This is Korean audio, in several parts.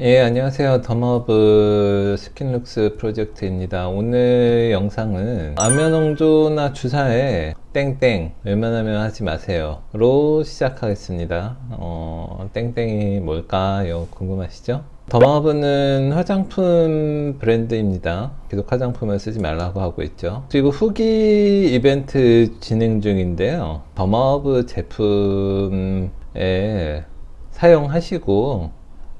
예, 안녕하세요. 더머브 스킨룩스 프로젝트입니다. 오늘 영상은 암연홍조나 주사에 땡땡 웬만하면 하지 마세요 로 시작하겠습니다. 어, 땡땡이 뭘까요? 궁금하시죠? 더머브는 화장품 브랜드입니다. 계속 화장품을 쓰지 말라고 하고 있죠. 그리고 후기 이벤트 진행 중인데요. 더머브 제품에 사용하시고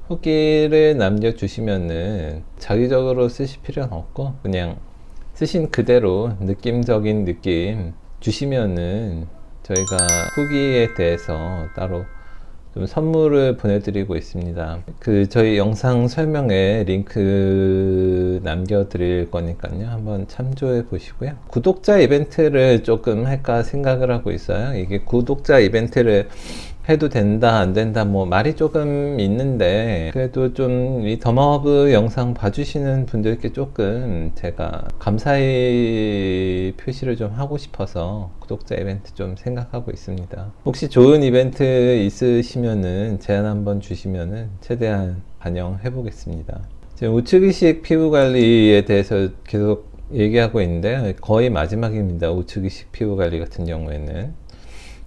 후기를 남겨주시면은 자기적으로 쓰실 필요는 없고 그냥 쓰신 그대로 느낌적인 느낌 주시면은 저희가 후기에 대해서 따로 좀 선물을 보내드리고 있습니다. 그 저희 영상 설명에 링크 남겨드릴 거니까요. 한번 참조해 보시고요. 구독자 이벤트를 조금 할까 생각을 하고 있어요. 이게 구독자 이벤트를 해도 된다 안 된다 뭐 말이 조금 있는데 그래도 좀 이 더머브 영상 봐주시는 분들께 조금 제가 감사의 표시를 좀 하고 싶어서 구독자 이벤트 좀 생각하고 있습니다. 혹시 좋은 이벤트 있으시면은 제안 한번 주시면은 최대한 반영해 보겠습니다. 우측이식 피부 관리에 대해서 계속 얘기하고 있는데 거의 마지막입니다. 우측이식 피부 관리 같은 경우에는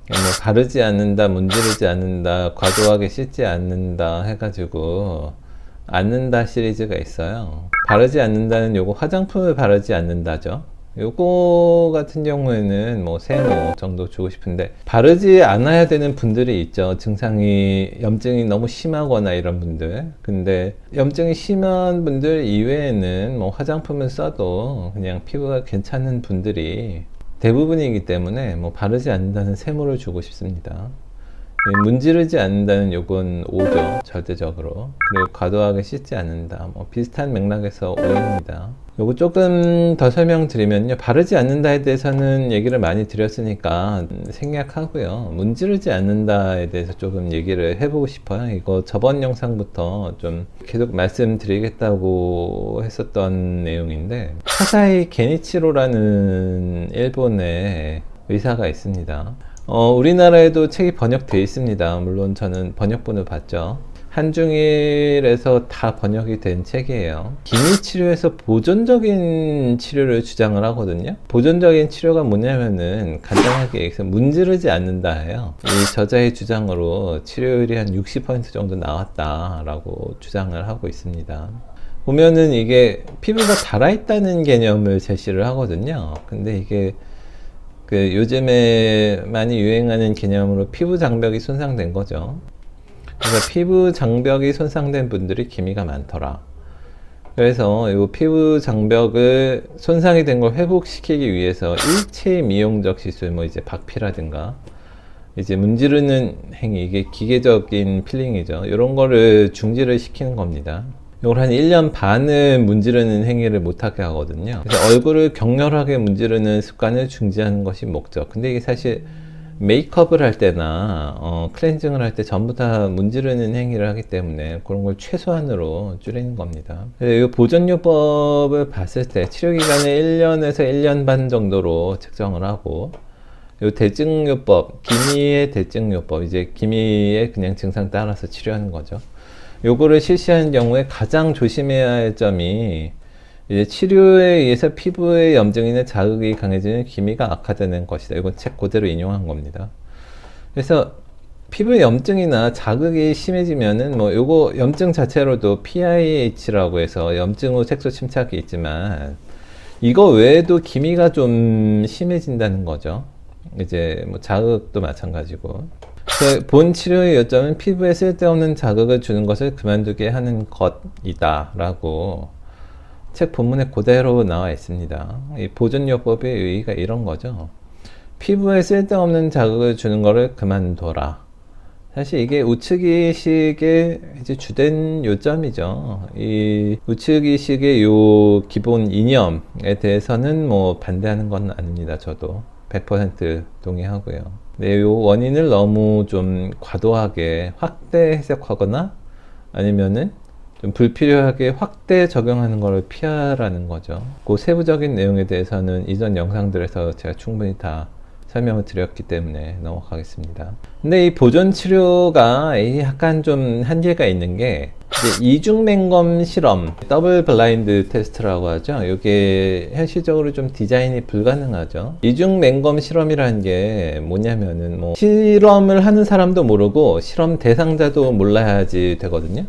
뭐 바르지 않는다, 문지르지 않는다, 과도하게 씻지 않는다 해가지고 않는다 시리즈가 있어요. 바르지 않는다는 요거 화장품을 바르지 않는다죠. 요거 같은 경우에는 뭐 세모 정도 주고 싶은데 바르지 않아야 되는 분들이 있죠. 증상이 염증이 너무 심하거나 이런 분들. 근데 염증이 심한 분들 이외에는 뭐 화장품을 써도 그냥 피부가 괜찮은 분들이 대부분이기 때문에 뭐 바르지 않는다는 세모를 주고 싶습니다. 예, 문지르지 않는다는 요건 5죠 절대적으로. 그리고 과도하게 씻지 않는다. 뭐 비슷한 맥락에서 5입니다. 요거 조금 더 설명드리면요. 바르지 않는다에 대해서는 얘기를 많이 드렸으니까 생략하고요. 문지르지 않는다에 대해서 조금 얘기를 해보고 싶어요. 이거 저번 영상부터 좀 계속 말씀드리겠다고 했었던 내용인데 사사이 게니치로라는 일본의 의사가 있습니다 어, 우리나라에도 책이 번역되어 있습니다. 물론 저는 번역본을 봤죠. 한중일에서 다 번역이 된 책이에요. 기미 치료에서 보존적인 치료를 주장을 하거든요. 보존적인 치료가 뭐냐면은 간단하게 얘기해서 문지르지 않는다 예요이 저자의 주장으로 치료율이 한 60% 정도 나왔다라고 주장을 하고 있습니다. 보면은 이게 피부가 달아있다는 개념을 제시를 하거든요. 근데 이게 그 요즘에 많이 유행하는 개념으로 피부 장벽이 손상된 거죠. 그래서 피부 장벽이 손상된 분들이 기미가 많더라. 그래서 이 피부 장벽을 손상이 된 걸 회복시키기 위해서 일체 미용적 시술, 뭐 이제 박피라든가 이제 문지르는 행위, 이게 기계적인 필링이죠. 이런 거를 중지를 시키는 겁니다. 이걸 한 1년 반을 문지르는 행위를 못하게 하거든요. 그래서 얼굴을 격렬하게 문지르는 습관을 중지하는 것이 목적. 근데 이게 사실 메이크업을 할 때나 어, 클렌징을 할 때 전부 다 문지르는 행위를 하기 때문에 그런 걸 최소한으로 줄이는 겁니다. 이 보존요법을 봤을 때 치료 기간을 1년에서 1년 반 정도로 측정을 하고 이 대증요법, 기미의 대증요법, 이제 기미의 그냥 증상 따라서 치료하는 거죠. 요거를 실시하는 경우에 가장 조심해야 할 점이 이제 치료에 의해서 피부의 염증이나 자극이 강해지는 기미가 악화되는 것이다. 이건 책 그대로 인용한 겁니다. 그래서 피부의 염증이나 자극이 심해지면은 뭐 요거 염증 자체로도 PIH라고 해서 염증 후 색소 침착이 있지만 이거 외에도 기미가 좀 심해진다는 거죠. 이제 뭐 자극도 마찬가지고. 본 치료의 요점은 피부에 쓸데없는 자극을 주는 것을 그만두게 하는 것이다 라고 책 본문에 그대로 나와 있습니다. 이 보존요법의 의의가 이런 거죠. 피부에 쓸데없는 자극을 주는 것을 그만둬라. 사실 이게 우측이식의 이제 주된 요점이죠. 이 우측이식의 요 기본 이념에 대해서는 뭐 반대하는 건 아닙니다. 저도 100% 동의하고요. 네, 요 원인을 너무 좀 과도하게 확대 해석하거나 아니면은 좀 불필요하게 확대 적용하는 것을 피하라는 거죠. 그 세부적인 내용에 대해서는 이전 영상들에서 제가 충분히 다 설명을 드렸기 때문에 넘어가겠습니다. 근데 이 보존 치료가 약간 좀 한계가 있는 게 이중 맹검 실험, 더블 블라인드 테스트라고 하죠. 이게 현실적으로 좀 디자인이 불가능하죠. 이중 맹검 실험이라는 게 뭐냐면은 뭐 실험을 하는 사람도 모르고 실험 대상자도 몰라야지 되거든요.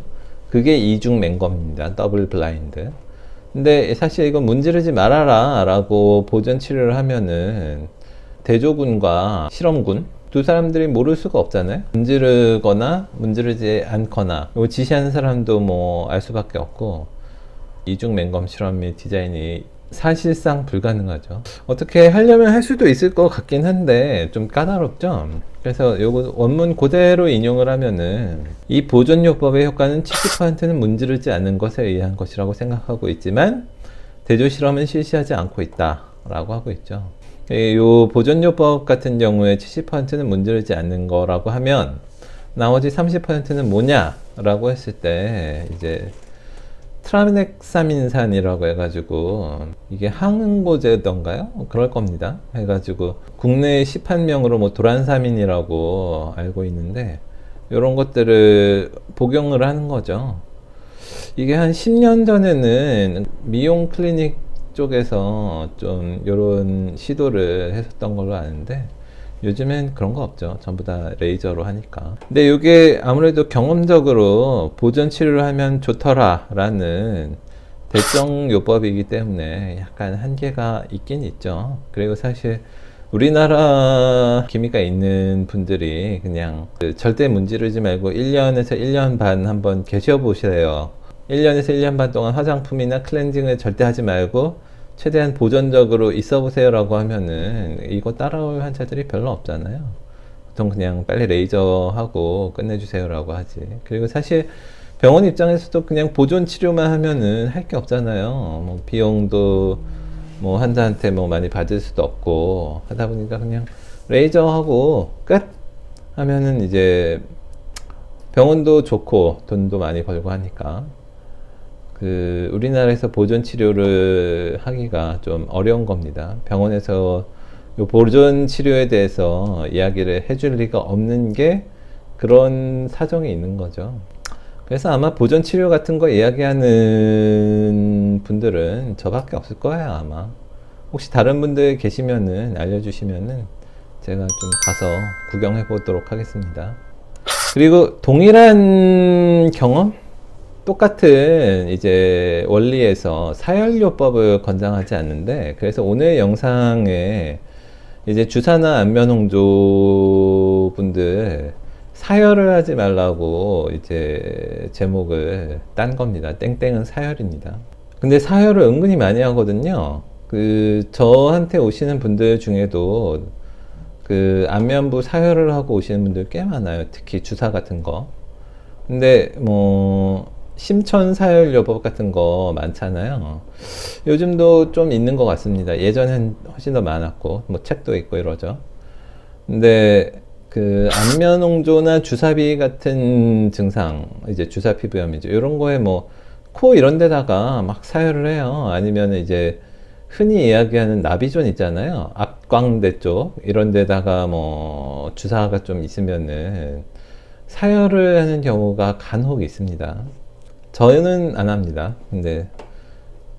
그게 이중 맹검입니다. 더블 블라인드. 근데 사실 이건 문지르지 말아라 라고 보전 치료를 하면은 대조군과 실험군 두 사람들이 모를 수가 없잖아요. 문지르거나 문지르지 않거나 요 지시하는 사람도 뭐 알 수밖에 없고 이중 맹검 실험의 디자인이 사실상 불가능하죠. 어떻게 하려면 할 수도 있을 것 같긴 한데 좀 까다롭죠. 그래서 요거 원문 그대로 인용을 하면은 이 보존 요법의 효과는 70%는 문지르지 않는 것에 의한 것이라고 생각하고 있지만 대조 실험은 실시하지 않고 있다라고 하고 있죠. 이 보존요법 같은 경우에 70%는 문지르지 않는 거라고 하면 나머지 30%는 뭐냐라고 했을 때 이제 트라미넥사민산이라고 해가지고 이게 항응고제던가요? 그럴 겁니다. 해가지고 국내 시판명으로 뭐 도란사민이라고 알고 있는데 이런 것들을 복용을 하는 거죠. 이게 한 10년 전에는 미용 클리닉 쪽에서 좀 이런 시도를 했었던 걸로 아는데 요즘엔 그런 거 없죠. 전부 다 레이저로 하니까. 근데 이게 아무래도 경험적으로 보전 치료를 하면 좋더라라는 대정 요법이기 때문에 약간 한계가 있긴 있죠. 그리고 사실 우리나라 기미가 있는 분들이 그냥 그 절대 문지르지 말고 1년에서 1년 반 한번 계셔 보세요. 1년에서 1년 반 동안 화장품이나 클렌징을 절대 하지 말고 최대한 보존적으로 있어 보세요라고 하면은 이거 따라올 환자들이 별로 없잖아요. 보통 그냥 빨리 레이저 하고 끝내주세요라고 하지. 그리고 사실 병원 입장에서도 그냥 보존 치료만 하면은 할 게 없잖아요. 뭐 비용도 뭐 환자한테 뭐 많이 받을 수도 없고 하다 보니까 그냥 레이저 하고 끝 하면은 이제 병원도 좋고 돈도 많이 벌고 하니까 그 우리나라에서 보존 치료를 하기가 좀 어려운 겁니다. 병원에서 요 보존 치료에 대해서 이야기를 해줄 리가 없는 게 그런 사정이 있는 거죠. 그래서 아마 보존 치료 같은 거 이야기하는 분들은 저밖에 없을 거예요, 아마. 혹시 다른 분들 계시면은 알려주시면은 제가 좀 가서 구경해 보도록 하겠습니다. 그리고 동일한 경험? 똑같은 이제 원리에서 사혈요법을 권장하지 않는데 그래서 오늘 영상에 이제 주사나 안면홍조 분들 사혈을 하지 말라고 이제 제목을 딴 겁니다. 땡땡은 사혈입니다. 근데 사혈을 은근히 많이 하거든요. 그 저한테 오시는 분들 중에도 그 안면부 사혈을 하고 오시는 분들 꽤 많아요. 특히 주사 같은 거. 근데 뭐 심천사혈요법 같은 거 많잖아요. 요즘도 좀 있는 것 같습니다. 예전엔 훨씬 더 많았고, 뭐 책도 있고 이러죠. 근데 그 안면홍조나 주사비 같은 증상, 이제 주사 피부염이죠. 이런 거에 뭐 코 이런 데다가 막 사혈을 해요. 아니면 이제 흔히 이야기하는 나비존 있잖아요. 앞광대 쪽 이런 데다가 뭐 주사가 좀 있으면은 사혈을 하는 경우가 간혹 있습니다. 저는 안 합니다. 근데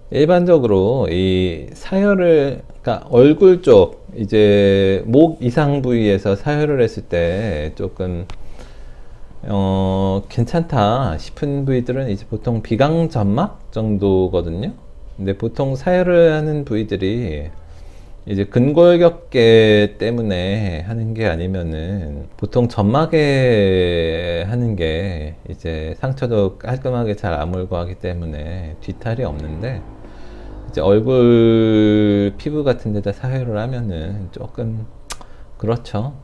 일반적으로 이 사혈을 그러니까 얼굴 쪽 이제 목 이상 부위에서 사혈을 했을 때 조금 어 괜찮다 싶은 부위들은 이제 보통 비강 점막 정도거든요. 근데 보통 사혈을 하는 부위들이 이제 근골격계 때문에 하는 게 아니면은 보통 점막에 하는 게 이제 상처도 깔끔하게 잘 아물고 하기 때문에 뒤탈이 없는데 이제 얼굴 피부 같은 데다 사혈을 하면은 조금 그렇죠.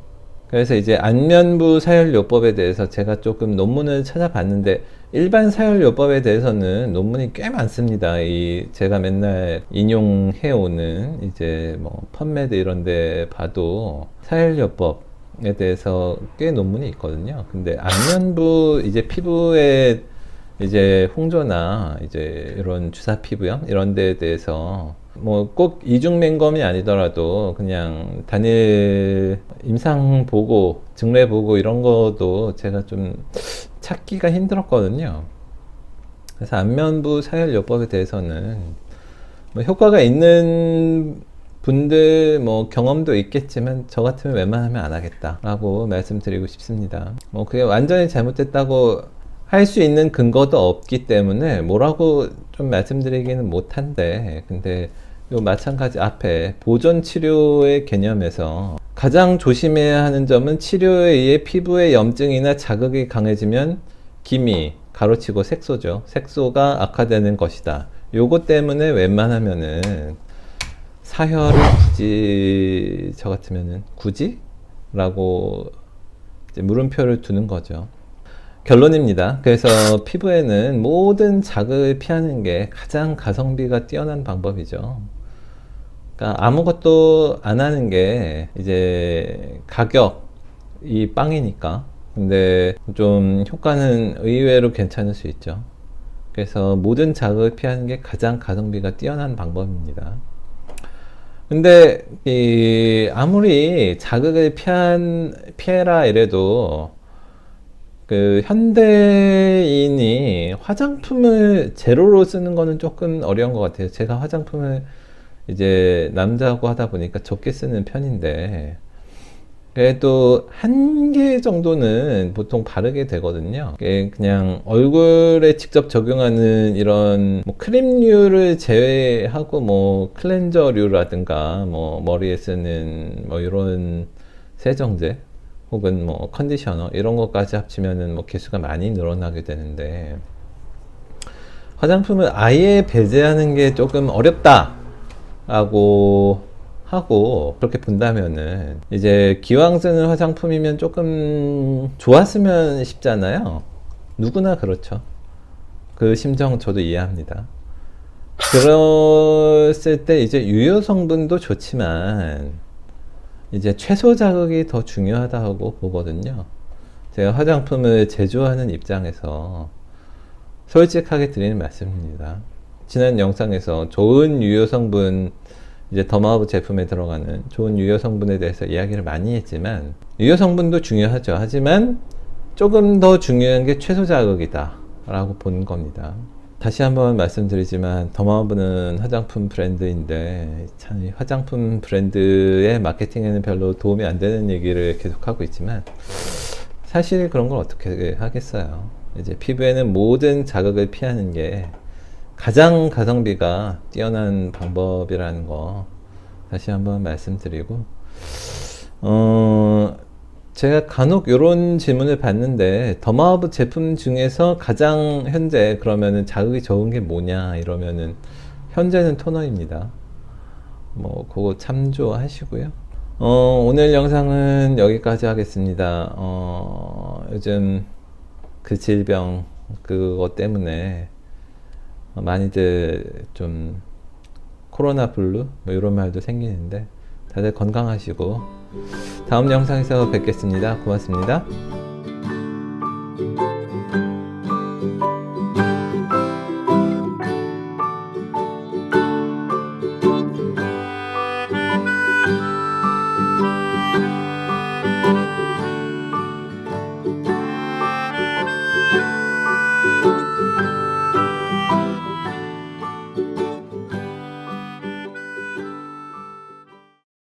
그래서 이제 안면부 사혈요법에 대해서 제가 조금 논문을 찾아봤는데 일반 사혈요법에 대해서는 논문이 꽤 많습니다. 이 제가 맨날 인용해 오는 이제 뭐 펀메드 이런 데 봐도 사혈요법 에 대해서 꽤 논문이 있거든요. 근데 안면부 이제 피부에 이제 홍조나 이제 이런 주사 피부염 이런 데에 대해서 뭐 꼭 이중맹검이 아니더라도 그냥 단일 임상 보고 증례 보고 이런 것도 제가 좀 찾기가 힘들었거든요. 그래서 안면부 사혈요법에 대해서는 뭐 효과가 있는 분들 뭐 경험도 있겠지만 저 같으면 웬만하면 안 하겠다라고 말씀드리고 싶습니다. 뭐 그게 완전히 잘못됐다고 할 수 있는 근거도 없기 때문에 뭐라고 좀 말씀드리기는 못한데 근데 요 마찬가지 앞에 보존 치료의 개념에서 가장 조심해야 하는 점은 치료에 의해 피부의 염증이나 자극이 강해지면 기미 가로치고 색소죠. 색소가 악화되는 것이다. 요거 때문에 웬만하면은 사혈을 굳이 저 같으면은 굳이? 라고 물음표를 두는 거죠. 결론입니다. 그래서 피부에는 모든 자극을 피하는 게 가장 가성비가 뛰어난 방법이죠. 그러니까 아무것도 안 하는 게 이제 가격이 빵이니까. 근데 좀 효과는 의외로 괜찮을 수 있죠. 그래서 모든 자극을 피하는 게 가장 가성비가 뛰어난 방법입니다. 근데 이 아무리 자극을 피한 피해라 이래도 그 현대인이 화장품을 제로로 쓰는 거는 조금 어려운 것 같아요. 제가 화장품을 이제 남자고 하다 보니까 적게 쓰는 편인데 그래도 한 개 정도는 보통 바르게 되거든요. 그냥 얼굴에 직접 적용하는 이런 뭐 크림류를 제외하고 뭐 클렌저류라든가 뭐 머리에 쓰는 뭐 이런 세정제 혹은 뭐 컨디셔너 이런 것까지 합치면은 뭐 개수가 많이 늘어나게 되는데 화장품을 아예 배제하는 게 조금 어렵다 라고 하고 그렇게 본다면은 이제 기왕 쓰는 화장품이면 조금 좋았으면 싶잖아요. 누구나 그렇죠. 그 심정 저도 이해합니다. 그랬을 때 이제 유효 성분도 좋지만 이제 최소 자극이 더 중요하다고 보거든요. 제가 화장품을 제조하는 입장에서 솔직하게 드리는 말씀입니다. 지난 영상에서 좋은 유효 성분 이제 더마우브 제품에 들어가는 좋은 유효 성분에 대해서 이야기를 많이 했지만 유효 성분도 중요하죠. 하지만 조금 더 중요한 게 최소 자극이다 라고 본 겁니다. 다시 한번 말씀드리지만 더마우브는 화장품 브랜드인데 참이 화장품 브랜드의 마케팅에는 별로 도움이 안 되는 얘기를 계속하고 있지만 사실 그런 걸 어떻게 하겠어요. 이제 피부에는 모든 자극을 피하는 게 가장 가성비가 뛰어난 방법이라는 거 다시 한번 말씀드리고 어 제가 간혹 이런 질문을 받는데 더마우브 제품 중에서 가장 현재 그러면은 자극이 적은 게 뭐냐 이러면은 현재는 토너입니다. 뭐 그거 참조하시고요. 어, 오늘 영상은 여기까지 하겠습니다. 어, 요즘 그 질병 그거 때문에 많이들 좀 코로나 블루 뭐 이런 말도 생기는데 다들 건강하시고 다음 영상에서 뵙겠습니다. 고맙습니다.